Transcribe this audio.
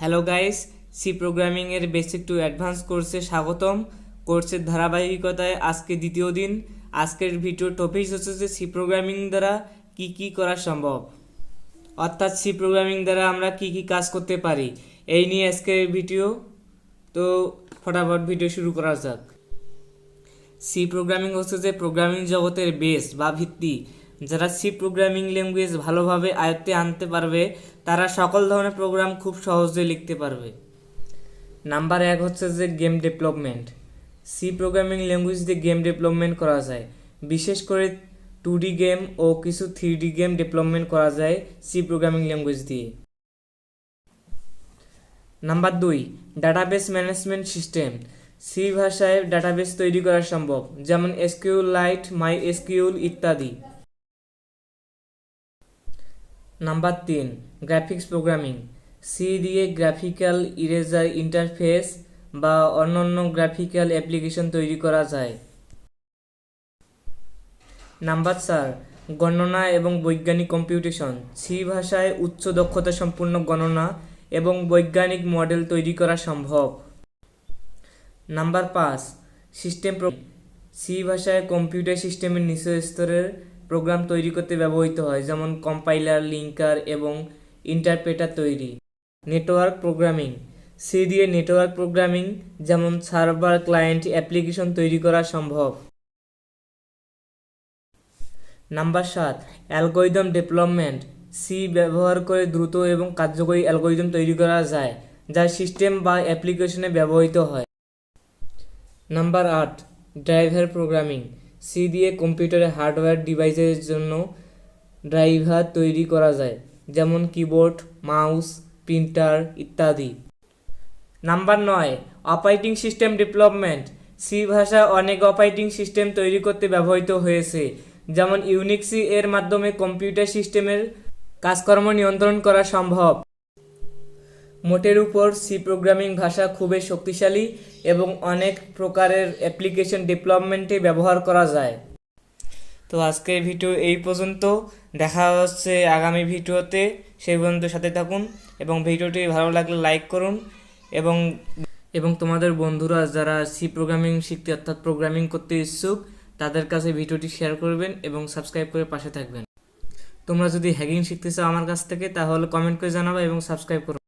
Hello guys C প্রোগ্রামিংয়ের basic to advance কোর্সে স্বাগতম। কোর্সের ধারাবাহিকতায় আজকে দ্বিতীয় দিন। আজকের ভিডিওর টপিক হচ্ছে যে সি প্রোগ্রামিং দ্বারা কি কি করা সম্ভব। অর্থাৎ সি প্রোগ্রামিং দ্বারা আমরা কি কি কাজ করতে পারি। এই নিয়ে আজকের ভিডিও তো ফটাফট ভিডিও শুরু করা যাক। সি প্রোগ্রামিং হচ্ছে যে প্রোগ্রামিং জগতের বেস বা ভিত্তি। যারা সি প্রোগ্রামিং ল্যাঙ্গুয়েজ ভালোভাবে আয়ত্তে আনতে পারবে, তারা সকল ধরনের প্রোগ্রাম খুব সহজে লিখতে পারবে। নাম্বার এক হচ্ছে যে game development C programming language দিয়ে গেম ডেভেলপমেন্ট করা যায়। বিশেষ করে টু ডি গেম ও কিছু থ্রি ডি গেম ডেভেলপমেন্ট করা যায় সি প্রোগ্রামিং ল্যাঙ্গুয়েজ দিয়ে। নাম্বার দুই ডাটাবেস ম্যানেজমেন্ট সিস্টেম সি ভাষায় ডাটাবেস তৈরি করা সম্ভব, যেমন এসকিউল লাইট মাই এসকিউল ইত্যাদি। নাম্বার তিন গ্রাফিক্স প্রোগ্রামিং সি দিয়ে গ্রাফিক্যাল ইরেজার ইন্টারফেস বা অন্যান্য গ্রাফিক্যাল অ্যাপ্লিকেশন তৈরি করা যায়। নাম্বার চার, গণনা এবং বৈজ্ঞানিক কম্পিউটেশন সি ভাষায় উচ্চ দক্ষতা সম্পূর্ণ গণনা এবং বৈজ্ঞানিক মডেল তৈরি করা সম্ভব। নাম্বার পাঁচ সিস্টেম সি ভাষায় কম্পিউটার সিস্টেমের নিচের স্তরের প্রোগ্রাম তৈরি করতে ব্যবহৃত হয়, যেমন কম্পাইলার লিঙ্কার এবং ইন্টারপ্রেটার তৈরি। নেটওয়ার্ক প্রোগ্রামিং সি দিয়ে নেটওয়ার্ক প্রোগ্রামিং যেমন সার্ভার ক্লায়েন্ট অ্যাপ্লিকেশন তৈরি করা সম্ভব। নাম্বার সাত অ্যালগোরিদম ডেভেলপমেন্ট সি ব্যবহার করে দ্রুত এবং কার্যকরী অ্যালগোরিদম তৈরি করা যায়, যা সিস্টেম বা অ্যাপ্লিকেশনে ব্যবহৃত হয়। নাম্বার আট ড্রাইভার প্রোগ্রামিং সি দিয়ে কম্পিউটারে হার্ডওয়্যার ডিভাইসের জন্য ড্রাইভার তৈরি করা যায়, যেমন কিবোর্ড, মাউস, প্রিন্টার ইত্যাদি। নাম্বার নয়, অপারেটিং সিস্টেম ডেভেলপমেন্ট। সি ভাষা অনেক অপারেটিং সিস্টেম তৈরি করতে ব্যবহৃত হয়েছে, যেমন ইউনিক্সি এর মাধ্যমে কম্পিউটার সিস্টেমের কাজকর্ম নিয়ন্ত্রণ করা সম্ভব। মোটের উপর সি প্রোগ্রামিং ভাষা খুবই শক্তিশালী এবং অনেক প্রকারের অ্যাপ্লিকেশন ডেভেলপমেন্টে ব্যবহার করা যায়। তো আজকের ভিডিও এই পর্যন্ত। দেখা হচ্ছে আগামী ভিডিওতে। সেই পর্যন্ত সাথে থাকুন এবং ভিডিওটি ভালো লাগলে লাইক করুন এবং এবং তোমাদের বন্ধুরা যারা সি প্রোগ্রামিং শিখতে অর্থাৎ প্রোগ্রামিং করতে ইচ্ছুক, তাদের কাছে ভিডিওটি শেয়ার করবেন এবং সাবস্ক্রাইব করে পাশে থাকবেন। তোমরা যদি হ্যাকিং শিখতে চাও আমার কাছ থেকে, তাহলে কমেন্ট করে জানাবে এবং সাবস্ক্রাইব করো।